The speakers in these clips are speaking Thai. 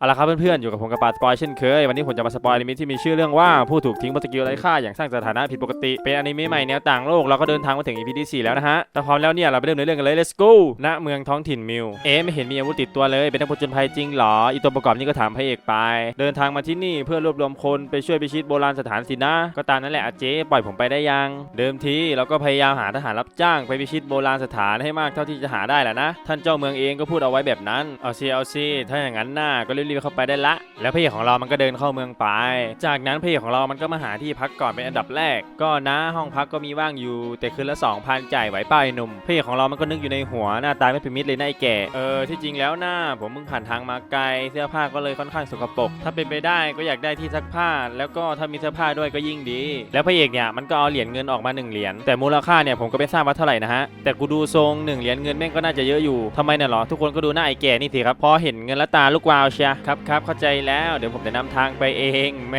เอาละครับเพื่อนๆ อยู่กับผมกับปาสปอยเช่นเคย วันนี้ผมจะมาสปอยอนิเมะที่มีชื่อเรื่องว่าผู้ถูกทิ้งบนสกิลไร้ค่าอย่างสร้างสถานะผิดปกติ เป็นอนิเมะใหม่แนวต่างโลกเราก็เดินทางมาถึง EP ที่ 4 แล้วนะฮะแต่พร้อมแล้วเนี่ยเราไปเริ่มในเรื่องกันเลย let's go ณเมืองท้องถิ่นมิวเอ๊ไม่เห็นมีอาวุธติดตัวเลย เป็นนักผจญภัยจริงเหรอ อีตัวประกอบนี่ก็ถามพระเอกไป เดินทางมาที่นี่เพื่อรวบรวมคนไปช่วยพิชิตโบราณสถานสินะ ก็ตามนั้นแหละอาเจ๊ปล่อยผมไปได้ยัง เดิมทีเราก็พยายามหาทหารรับจ้างไปพิชิตโบราณสถานให้มากเท่าที่จะหาได้แหละนะ ท่านเจ้าเมืองเองก็พูดเอาไว้แบบนั้นเอาซีเอาซีถ้าอย่างนั้นน่าก็รีบเข้าไปได้ละ แล้วพระเอกของเรามันก็เดินเข้าเมืองไป จากนั้นพระเอกของเรามันก็มาหาที่พักก่อนเป็นอันดับแรก ก็นะห้องพักก็มีว่างอยู่ แต่คืนละ2,000จ่ายไหวป้าไอหนุ่มพระเอกของเรามันก็นึกอยู่ในหัวหน้าตาไม่เป็นมิตรเลยนะไอ้แก่เออที่จริงแล้วนะผมเพิ่งผ่านทางมาไกลเสื้อผ้าก็เลยค่อนข้างสกปรกถ้าเป็นไปได้ก็อยากได้ที่ซักผ้า แล้วก็ถ้ามีเสื้อผ้าด้วยก็ยิ่งดี แล้วพระเอกเนี่ยมันก็เอาเหรียญเงินออกมาหนึ่งเหรียญแต่มูลค่าเนี่ยผมก็ไม่ทราบว่าเท่าไหร่นะฮะแต่กูดูทรงหนึ่งเหรียญเงินแม่งก็น่าจะเยอะอยู่ทำไมเนี่ยหรอทุกคนก็ดูหน้าไอ้แก่นี่สิครับพอเห็นเงินละตาลูกวาวเชียครับครับเข้าใจแล้วเดี๋ยวผมจะนำทางไปเองแหม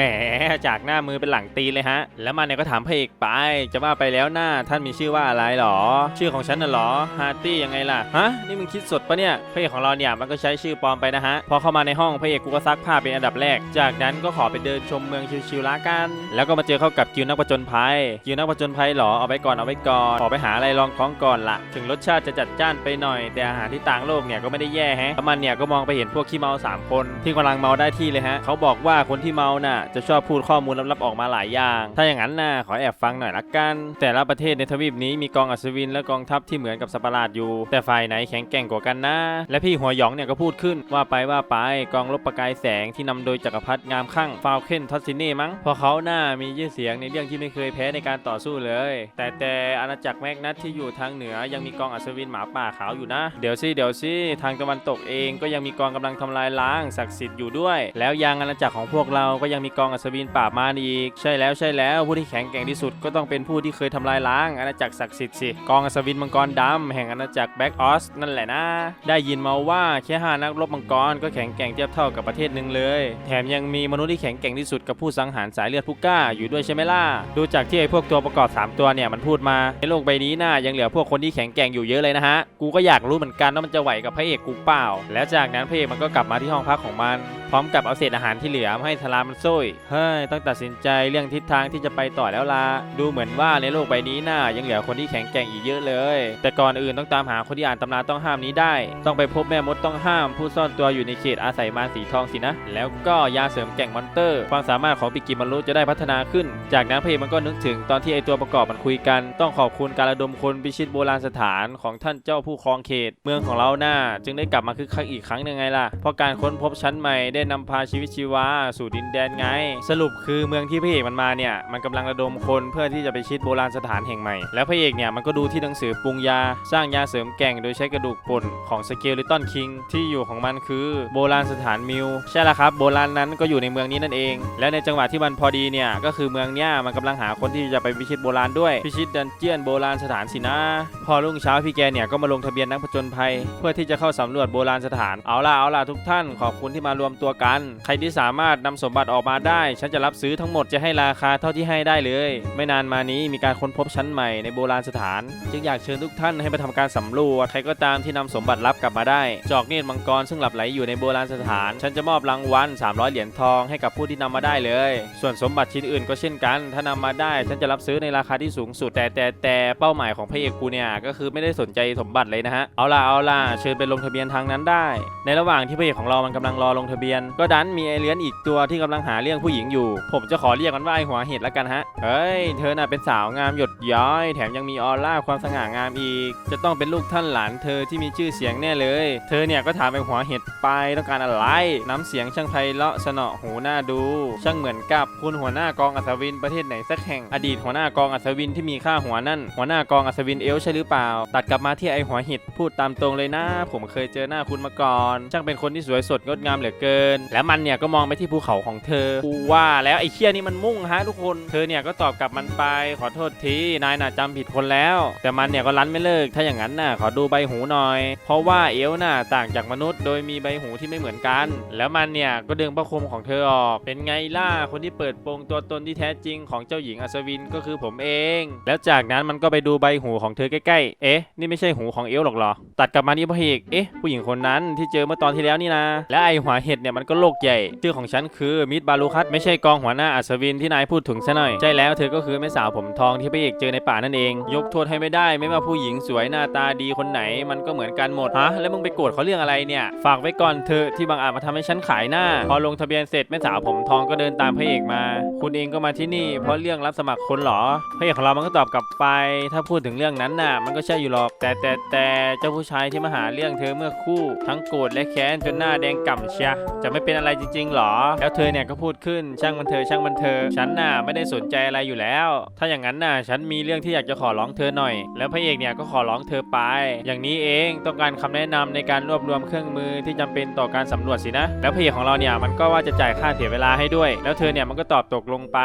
จากหน้ามือเป็นหลังตีนเลยฮะ แล้วมันเนี่ยก็ถามพระเอกไป จะว่าไปแล้วหน้าท่านมีชื่อว่าอะไรหรอ ชื่อของฉันน่ะหรอฮาร์ตี้ยังไงล่ะฮะนี่มึงคิดสดปะเนี่ยพระเอกของเราเนี่ยมันก็ใช้ชื่อปลอมไปนะฮะพอเข้ามาในห้องพระเอกกูก็ซักผ้าเป็นอันดับแรก จากนั้นก็ขอไปเดินชมเมืองชิวๆละกัน แล้วก็มาเจอเข้ากับกิวนักผจญภัยกิวนักผจญภัยหรอเอาไว้ก่อนเอาไว้ก่อนขอไปหาอะไรรองท้องก่อนละถึงรสชาติจะจัดจ้านไปหน่อย แต่อาหารที่ต่างโลกเนี่ยก็ไม่ได้แย่แฮะแล้วมันเนี่ยก็มองไปเห็นพวกขี้เมาสามคนที่กำลังเมาได้ที่เลยฮะเขาบอกว่าคนที่เมาน่ะจะชอบพูดข้อมูลลับๆออกมาหลายอย่าง ถ้าอย่างนั้นน่ะขอแอบฟังหน่อยละกัน แต่ละประเทศในทวีปนี้มีกองอัศวินและกองทัพที่เหมือนกับสัตว์ประหลาดอยู่ แต่ฝ่ายไหนแข็งแกร่งกว่ากันนะและพี่หัวหยองเนี่ยก็พูดขึ้นว่าไปว่าไปกองรบประกายแสงที่นำโดยจักรพรรดิงามข้างฟาวเคนทัสซิเน่มั้งเพราะเขาหน้ามีชื่อเสียงในเรื่องที่ไม่เคยแพ้ในการต่อสู้เลย แต่แต่อาณาจักรแมกนัสที่อยู่ทางเหนือยังมีกองอัศวินหมาป่าขาวอยู่นะ เดี๋ยวสิเดี๋ยวสิทางตะวันตกเองก็ยังมีกองกำลังทำลายล้างศักดิ์สิทธิ์อยู่ด้วย แล้วยังอาณาจักรของพวกเราก็ยังมีกองอัศวินปราบมารอีก ใช่แล้วใช่แล้วผู้ที่แข็งแกร่งที่สุดก็ต้องเป็นผู้ที่เคยทำลายล้างอาณาจักรศักดิ์สิทธิ์สิกองอัศวินมังกรดำแห่งอาณาจักรแบ็กออสนั่นแหละนะ ได้ยินมาว่าแค่ห้านักรบมังกรก็แข็งแกร่งเทียบเท่ากับประเทศหนึ่งเลย แถมยังมีมนุษย์ที่แข็งแกร่งที่สุดกับผู้สังหารสายเลือดผู้กล้าอยู่ด้วยใช่ไหมล่ะดูจากที่ไอ้พวกตัวประกอบ 3 ตัวเนี่ยมันพูดมาในโลกใบนี้น่ายังเหลือพวกคนที่แข็งแกร่งอยู่เยอะเลยนะฮะกูก็อยากรู้เหมือนกันว่ามันจะไหวกับพระเอกกูเปล่า แล้วจากนั้นพระเอกมันก็กลับมาที่ห้องพักของมัน พร้อมกับเอาเศษอาหารที่เหลือมาให้ทารามันซ่ยเฮ้ยต้องตัดสินใจเรื่องทิศทางที่จะไปต่อแล้วล่ะดูเหมือนว่าในโลกใบนี้น่ายังเหลือคนที่แข็งแกร่งอีกเยอะเลย แต่ก่อนอื่นต้องตามหาคนที่อ่านตำราต้องห้ามนี้ได้ ต้องไปพบแม่มดต้องห้าม ผู้ซ่อนตัวอยู่ในเขตอาศัยมารสีทองสินะ แล้วก็ยาเสริมแก่งมอนเตอร์ ความสามารถของปิกิมารุจะได้พัฒนาขึ้น จากนั้นพระเอกมันก็นึกถึงตอนที่ไอตัวประกอบมันคุยกัน ต้องขอบคุณการระดมคนพิชิตโบราณสถานของท่านเจ้าผู้ครองเขต เมืองของเราหน้า จึงได้กลับมาคึกคักอีกครั้งหนึ่งไงล่ะเพราะการค้นพบชั้นใหม่ได้นำพาชีวิตชีวาสู่ดินแดนไง สรุปคือเมืองที่พระเอกมันมาเนี่ยมันกำลังระดมคนเพื่อที่จะไปชิดโบราณสถานแห่งใหม่ แล้วพระเอกเนี่ยมันก็ดูที่หนังสือปรุงยา สร้างยาเสริมแก่งโดยใช้กระดูกป่นของสเกลลิตันคิงที่อยู่ของมันคือโบราณสถานมิวใช่ล้วครับโบราณนั้นก็อยู่ในเมืองนี้นั่นเอง และในจังหวะที่มันพอดีเนี่ยก็คือเมืองเนี้ยมันกำลังหาคนที่จะไปพิชิตโบราณด้วยพิชิตดันเจียนโบราณสถานสินะ พอรุ่งเช้าพี่แกเนี่ยก็มาลงทะเบียนนักผจญภัย เพื่อที่จะเข้าสำรวจโบราณสถานเอาล่ะเอาล่ะทุกท่านขอบคุณที่มารวมตัวกัน ใครที่สามารถนำสมบัติออกมาได้ ฉันจะรับซื้อทั้งหมดจะให้ราคาเท่าที่ให้ได้เลย ไม่นานมานี้มีการค้นพบชั้นใหม่ในโบราณสถาน จึงอยากเชิญทุกท่านให้มาทำการสำรวจใครก็ตามที่นำสมบัติลับกลับมาได้ จอกเนตรมังกรซึ่งหลับไหลอยู่ในโบราณสถาน ฉันจะมอบรางวัล300 เหรียญทองให้กับผู้ที่นำมาได้เลย ส่วนสมบัติชิ้นอื่นก็เช่นกัน ถ้านำมาได้ฉันจะรับซื้อในราคาที่สูงสุดแต่แต่แต่เป้าหมายของพระเอกกูเนี่ยก็คือไม่ได้สนใจสมบัติเลยนะฮะเอาล่ะเอาล่ะเชิญไปลงทะเบียนทางนั้นได้ ในระหว่างที่พระเอกของเรามันกำลังงรอลงทะเบียน ก็ดันมีไอเลี้ยนอีกตัวที่กำลังหาเรื่องผู้หญิงอยู่ ผมจะขอเรียกมันว่าไอหัวเห็ดละกันฮะเฮ้ยเธอน่ะเป็นสาวงามหยดย้อย แถมยังมีออร่าความสง่างามอีก จะต้องเป็นลูกท่านหลานเธอที่มีชื่อเสียงแน่เลย เธอเนี่ยก็ถามไอหัวเห็ดไปต้องการอะไร น้ำเสียงช่างไพเราะสนอหูน่าดู ช่างเหมือนกับคุณหัวหน้ากองอัศวินประเทศไหนสักแห่งอดีตหัวหน้ากองอัศวินที่มีค่าหัวนั่นหัวหน้ากองอัศวินเอลใช่หรือเปล่า ตัดกลับมาที่ไอหัวเห็ดพูดตามตรงเลยนะ ผมเคยเจอหน้าคุณมาก่อน ช่างเป็นคนที่สวยสดงดงามเหลือเกิน และมันเนี่ยก็มองไปที่ภูเขาของเธอกูว่าแล้วไอ้เคี้ยนี่มันมุ่งฮะทุกคน เธอเนี่ยก็ตอบกลับมันไป ขอโทษทีนายน่ะจำผิดคนแล้ว แต่มันเนี่ยก็รั้นไม่เลิก ถ้าอย่างนั้นน่ะขอดูใบหูหน่อย เพราะว่าเอลน่ะต่างจากมนุษย์ โดยมีใบหูที่ไม่เหมือนกัน แล้วมันเนี่ยก็ดึงพระคมของเธอออก เป็นไงล่ะคนที่เปิดโปงตัวตนที่แท้จริงของเจ้าหญิงอัศวินก็คือผมเอง แล้วจากนั้นมันก็ไปดูใบหูของเธอใกล้ๆ เอ๊ะ นี่ไม่ใช่หูของเอลหรอกหรอ ตัดกลับมาที่พระเอกเอ๊ะ ผู้หญิงคนนั้นที่เจอเมื่อตอนที่แล้วนี่นะ และไอหัวเห็ดเนี่ยมันก็โลกใหญ่ ชื่อของฉันคือมิดบาลูคัตไม่ใช่กองหัวหน้าอัศวินที่นายพูดถึงซะหน่อย ใช่แล้วเธอก็คือแม่สาวผมทองที่พระเอกเจอในป่านั่นเอง ยกโทษให้ไม่ได้ไม่ว่าผู้หญิงสวยหน้าตาดีคนไหน มันก็เหมือนกันหมดฮะแล้วมึงไปโกรธเขาเรื่องอะไรเนี่ยฝากไว้ก่อนเธอะที่บางอาจมาทำให้ฉันขายหน้า พอลงทะเบียนเสร็จแม่สาวผมทองก็เดินตามพระเอกมา คุณเองก็มาที่นี่ เพราะเรื่องรับสมัครคนเหรอพระเอกของเรามันก็ตอบกลับไป ถ้าพูดถึงเรื่องนั้นน่ะ มันก็ใช่อยู่หรอกแต่แต่แต่เจ้าผู้ชายที่มาหาเรื่องเธอเมื่อคู่ ทั้งโกรธและแค้นจนหน้าแดงก่ำเชียจะไม่เป็นอะไรจริงๆหรอ แล้วเธอเนี่ยก็พูดขึ้นช่างมันเธอช่างมันเธอ ฉันน่ะไม่ได้สนใจอะไรอยู่แล้ว ถ้าอย่างนั้นน่ะฉันมีเรื่องที่อยากจะขอร้องเธอหน่อย แล้วพระเอกเนี่ยก็ขอร้องเธอไป อย่างนี้เองต้องการคำแนะนำในการรวบรวมเครื่องมือที่จำเป็นต่อการสำรวจสินะ แล้วพระเอกของเราเนี่ยมันก็ว่าจะจ่ายค่าเสียเวลาให้ด้วย แล้วเธอเนี่ยมันก็ตอบตกลงไป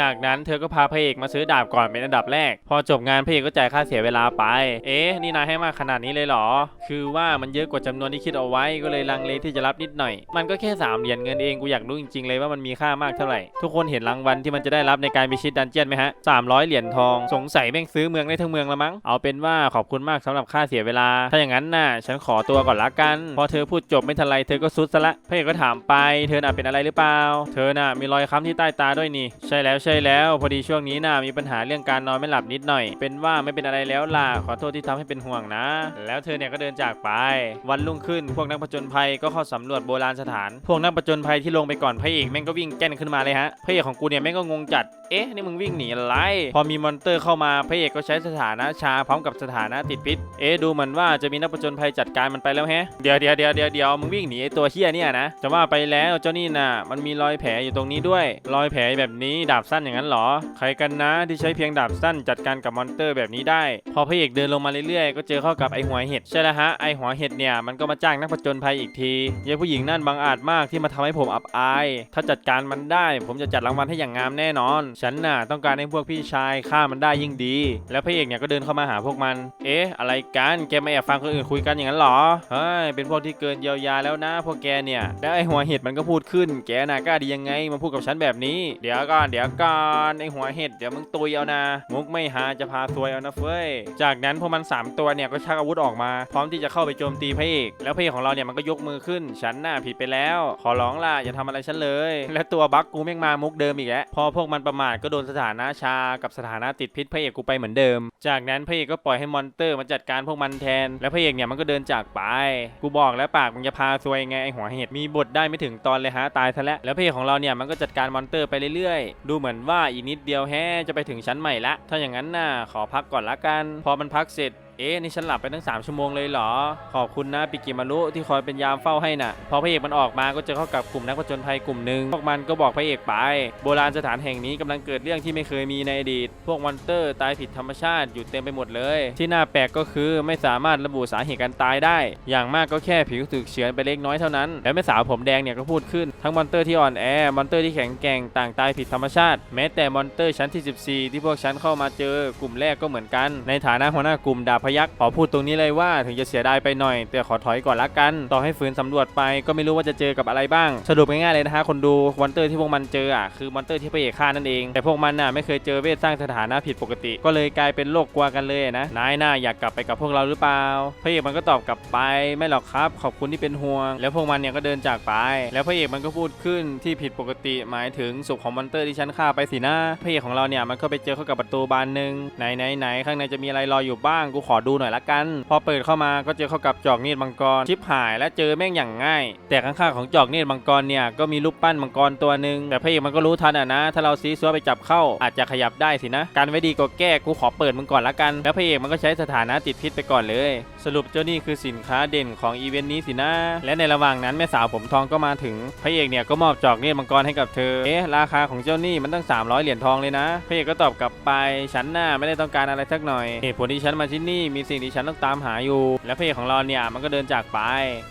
จากนั้นเธอก็พาพระเอกมาซื้อดาบก่อนเป็นอันดับแรก พอจบงานพระเอกก็จ่ายค่าเสียเวลาไป เอ๊ะนี่นายให้มากขนาดนี้เลยเหรอ คือว่ามันเยอะกว่าจำนวนที่คิดเอาไว้ก็เลยลังเลที่จะรับนิดหน่อย มันก็แค่สามเหรียญเงินเองกูอยากรู้จริงๆเลยว่ามันมีค่ามากเท่าไหร่ ทุกคนเห็นรางวัลที่มันจะได้รับในการพิชิตดันเจียนไหมฮะ300เหรียญทองสงสัยแม่งซื้อเมืองได้ทั้งเมืองละมั้งเอาเป็นว่าขอบคุณมากสำหรับค่าเสียเวลา ถ้าอย่างนั้นน่ะฉันขอตัวก่อนละกัน พอเธอพูดจบไม่ทันไรเธอก็ซุดซะละพระเอกก็ถามไปเธอน่ะเป็นอะไรหรือเปล่า เธอน่ะมีรอยค้ำที่ใต้ตาด้วยนี่ ใช่แล้วใช่แล้ว พอดีช่วงนี้น่ะมีปัญหาเรื่องการนอนไม่หลับนิดหน่อย เป็นว่าไม่เป็นอะไรแล้วล่ะขอโทษที่ทำให้เป็นห่วงนะ แล้วเธอเนี่ยก็เดินจากไป วันรุ่งขึ้นพวกนักผจญภัยก็เข้าสำรวจโบราณสถาน พวกนักผจญภัยที่ลงไปก่อนพระเอกแม่งก็วิ่งแก้นขึ้นมาเลยฮะพระเอกของกูเนี่ยแม่งก็งงจัดเอ๊ะนี่มึงวิ่งหนีอะไร พอมีมอนเตอร์เข้ามาพระเอกก็ใช้สถานะชาพร้อมกับสถานะติดพิษ เอ๊ะดูเหมือนว่าจะมีนักผจญภัยจัดการมันไปแล้วแฮะเดี๋ยวเดี๋ยวเดี๋ยวเดี๋ยวเดี๋ยวมึงวิ่งหนีไอ้ตัวเฮี้ยเนี่ยนะจะว่าไปแล้วเจ้านี่น่ะมันมีรอยแผลอยู่ตรงนี้ด้วย รอยแผลแบบนี้ดาบสั้นอย่างนั้นเหรอ ใครกันนะที่ใช้เพียงดาบสั้นจัดการกับมอนเตอร์แบบนี้ได้ พอพระเอกเดินลงมาเรื่อยๆก็เจอเข้ากับไอหัวเห็ดใช่แล้วฮะไอหัวเห็ดเนี่ยมันก็มาจ้างนักผจญภัยอีกทียายผู้หญิงนั่นบังอาจมากที่มาทำให้ผมอับอาย ถ้าจัดการมันได้ ผมจะจัดรางวัลให้อย่างงามแน่นอน ฉันน่ะต้องการให้พวกพี่ชายฆ่ามันได้ยิ่งดี แล้วพระเอกเนี่ยก็เดินเข้ามาหาพวกมัน เอ๊ะ อะไรกัน แกไม่แอบฟังคนอื่นคุยกันอย่างนั้นเหรอ เฮ้ย เป็นพวกที่เกินเยียวยาแล้วนะ พวกแกเนี่ยแล้วไอหัวเห็ดมันก็พูดขึ้น แกน่ะกล้าดียังไง มาพูดกับฉันแบบนี้ เดี๋ยวก่อน เดี๋ยวก่อนไอหัวเห็ด เดี๋ยวมึงตุยเอานะ มุกไม่หาจะพาซวยเอานะเฟ้ย จากนั้นพวกมันสามตัวเนี่ยก็ชักอาวุธออกมา พร้อมที่จะเข้าไปโจมตีพระเอก แล้วพระเอกของเราเนี่ยมันก็ยกมือขึ้น ฉันน่ะผิดไปแล้ว ขอร้องล่ะอย่าทำอะไรฉันเลย และตัวบั๊กกูแม่งมามุกเดิมอีกแล้วพอพวกมันประมาทก็โดนสถานะชากับสถานะติดพิษพระเอกกูไปเหมือนเดิม จากนั้นพระเอกก็ปล่อยให้มอนเตอร์มาจัดการพวกมันแทน แล้วพระเอกเนี่ยมันก็เดินจากไป กูบอกแล้วปากมึงจะพาซวยไงไอหัวเห็ดมีบทได้ไม่ถึงตอนเลยฮะตายซะแล้วแล้วพระเอกของเราเนี่ยมันก็จัดการมอนเตอร์ไปเรื่อยๆ ดูเหมือนว่าอีกนิดเดียวแฮจะไปถึงชั้นใหม่ละถ้าอย่างนั้นน่ะขอพักก่อนละกัน พอมันพักเสร็จ เอ๊ะนี่ฉันหลับไปตั้ง 3 ชั่วโมงเลยเหรอ ขอบคุณนะปิกิมารุที่คอยเป็นยามเฝ้าให้น่ะ พอพระเอกมันออกมาก็เจอเข้ากับกลุ่มนักผจญภัยกลุ่มหนึ่งพวกมันก็บอกพระเอกไป โบราณสถานแห่งนี้กำลังเกิดเรื่องที่ไม่เคยมีในอดีต พวกมอนเตอร์ตายผิดธรรมชาติอยู่เต็มไปหมดเลย ที่น่าแปลกก็คือไม่สามารถระบุสาเหตุการตายได้ อย่างมากก็แค่ผิวถูกเฉือนไปเล็กน้อยเท่านั้น และแม่สาวผมแดงเนี่ยก็พูดขึ้นทั้งมอนเตอร์ที่อ่อนแอมอนเตอร์ที่แข็งแกร่งต่างตายผิดธรรมชาติ แม้แต่มอนเตอร์ชั้นที่ 14 ที่พวกฉันเข้ามาเจอกลุ่มแรกก็เหมือนกัน ในฐานะหัวหน้ากลุ่มดาบยักขอพูดตรงนี้เลยว่าถึงจะเสียดายไปหน่อย แต่ขอถอยก่อนละกัน ต่อให้ฝืนสำรวจไปก็ไม่รู้ว่าจะเจอกับอะไรบ้าง สรุปง่ายๆเลยนะฮะคนดูมอนเตอร์ที่พวกมันเจออะคือมอนเตอร์ที่พระเอกฆ่านั่นเอง แต่พวกมันน่ะไม่เคยเจอเวทสร้างสถานะผิดปกติ ก็เลยกลายเป็นโรคกลัวกันเลยนะนายหน่าอยากกลับไปกับพวกเราหรือเปล่าพระเอกมันก็ตอบกลับไปไม่หรอกครับ ขอบคุณที่เป็นห่วง แล้วพวกมันเนี่ยก็เดินจากไป แล้วพระเอกมันก็พูดขึ้นที่ผิดปกติหมายถึงศพของมอนเตอร์ที่ฉันฆ่าไปสินะพระเอกของเราเนี่ยมันก็ไปเจอเข้ากับประตูบานหนึ่งไหนไหนไหนข้างในจะมีอะไรรออยู่บ้างกูขอดูหน่อยละกัน พอเปิดเข้ามาก็เจอเข้ากับจอกเนตรมังกรชิปหายและเจอแม่งอย่างง่าย แต่ข้างๆของจอกเนตรมังกรเนี่ยก็มีรูปปั้นมังกรตัวหนึ่งแต่พระเอกมันก็รู้ทันอะนะ ถ้าเราซีซัวไปจับเข้าอาจจะขยับได้สินะ การไว้ดีก็แก้กูขอเปิดมึงก่อนละกัน แล้วพระเอกมันก็ใช้สถานะติดพิษไปก่อนเลย สรุปเจ้านี่คือสินค้าเด่นของอีเวนต์นี้สินะ และในระหว่างนั้นแม่สาวผมทองก็มาถึงพระเอกเนี่ยก็มอบจอกเนตรมังกรให้กับเธอเอ๊ะราคาของเจ้านี่มันตั้ง 300 เหรียญทองเลยนะพระเอกก็ตอบกลับไปฉันน่ะไม่ได้ต้องการอะไรสักหน่อยเหตุผลที่ฉันมาที่นี่มีสิ่งที่ฉันต้องตามหาอยู่ และพระเอกของเราเนี่ยมันก็เดินจากไป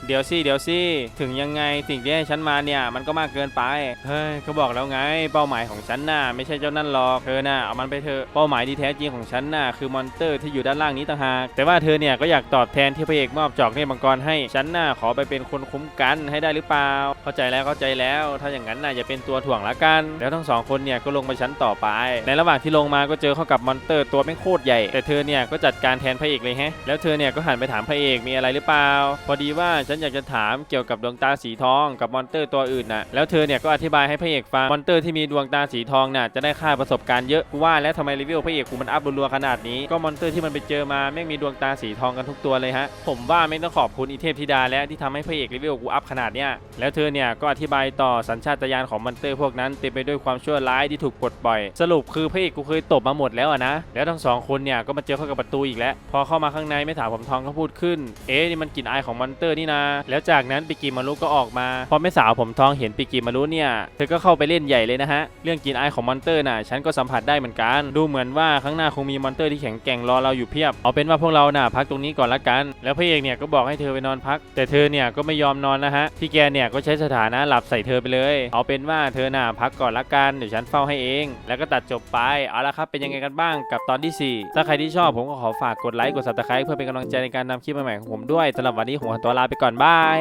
เดี๋ยวสิเดี๋ยวสิถึงยังไงสิ่งที่ให้ฉันมาเนี่ยมันก็มากเกินไป เฮ้ยเขาบอกแล้วไง เป้าหมายของฉันน่ะไม่ใช่เจ้านั่นหรอกเธอน่ะเอามันไปเถอะเป้าหมายที่แท้จริงของฉันน่ะคือมอนเตอร์ที่อยู่ด้านล่างนี้ต่างหากแต่ว่าเธอเนี่ยก็อยากตอบแทนที่พระเอกมอบจอกเนตรมังกรให้ฉันน่ะขอไปเป็นคนคุ้มกันให้ได้หรือเปล่า เข้าใจแล้วเข้าใจแล้ว ถ้าอย่างนั้นน่ะอย่าเป็นตัวถ่วงละกัน แล้วทั้งสองคนเนี่ยก็ลงไปชั้นต่อไป ในระหว่างที่ลงมาก็เจอเข้ากับมอนเตอร์ตัวไม่งโคตรใหญ่แต่เธอเนี่ยก็จัดการแทนพระระเอกเลยแฮะ แล้วเธอเนี่ยก็หันไปถามพระเอกมีอะไรหรือเปล่า พอดีว่าฉันอยากจะถามเกี่ยวกับดวงตาสีทองกับมอนเตอร์ตัวอื่นน่ะ แล้วเธอเนี่ยก็อธิบายให้พระเอกฟัง มอนเตอร์ที่มีดวงตาสีทองน่ะจะได้ค่าประสบการณ์เยอะกูว่าแล้วทำไมรีวิวพระเอกกูมันอัพรัวๆขนาดนี้ ก็มอนเตอร์ที่มันไปเจอมาแม่งมีดวงตาสีทองกันทุกตัวเลยฮะ ผมว่าไม่ต้องขอบคุณอีเทพธิดาแล้วที่ทำให้พระเอกรีวิวกูอัพขนาดเนี้ย แล้วเธอเนี่ยก็อธิบายต่อสัญชาตญาณของมอนเตอร์พวกนั้นเต็มไปด้วยความชั่วร้ายที่ถูกปลดปล่อย สรุปคือพระเอกกูเคยตบมาหมดแล้วนะ แล้วทั้งสองคนเนี่ยก็มาเจอเข้ากับประตูอีกแล้วพออเข้ามาข้างในไม่ถามผมทองก็พูดขึ้น เอ๊ะนี่มันกลิ่นอายของมอนเตอร์นี่นาแล้วจากนั้นปิกิมารุก็ออกมา พอแม่สาวผมทองเห็นปิกิมารุเนี่ยเธอก็เข้าไปเล่นใหญ่เลยนะฮะเรื่องกลิ่นอายของมอนเตอร์น่ะฉันก็สัมผัสได้เหมือนกัน ดูเหมือนว่าข้างหน้าคงมีมอนเตอร์ที่แข็งแกร่งรอเราอยู่เพียบเอาเป็นว่าพวกเราน่ะพักตรงนี้ก่อนละกัน แล้วพระเอกเนี่ยก็บอกให้เธอไปนอนพัก แต่เธอเนี่ยก็ไม่ยอมนอนนะฮะพี่แกเนี่ยก็ใช้สถานะหลับใส่เธอไปเลย เอาเป็นว่าเธอน่ะพักก่อนละกันเดี๋ยวฉันเฝ้าให้เอง แล้วก็ตัดจบไปเอาละครับเป็นยังไงกันบ้างกับตอนที่ 4 ถ้าใครที่ชอบผมก็ขอฝากกดไลค์ กด subscribe เพื่อเป็นกำลังใจในการนำคลิปใหม่ๆของผมด้วยสำหรับวันนี้ผมขอตัวลาไปก่อน บาย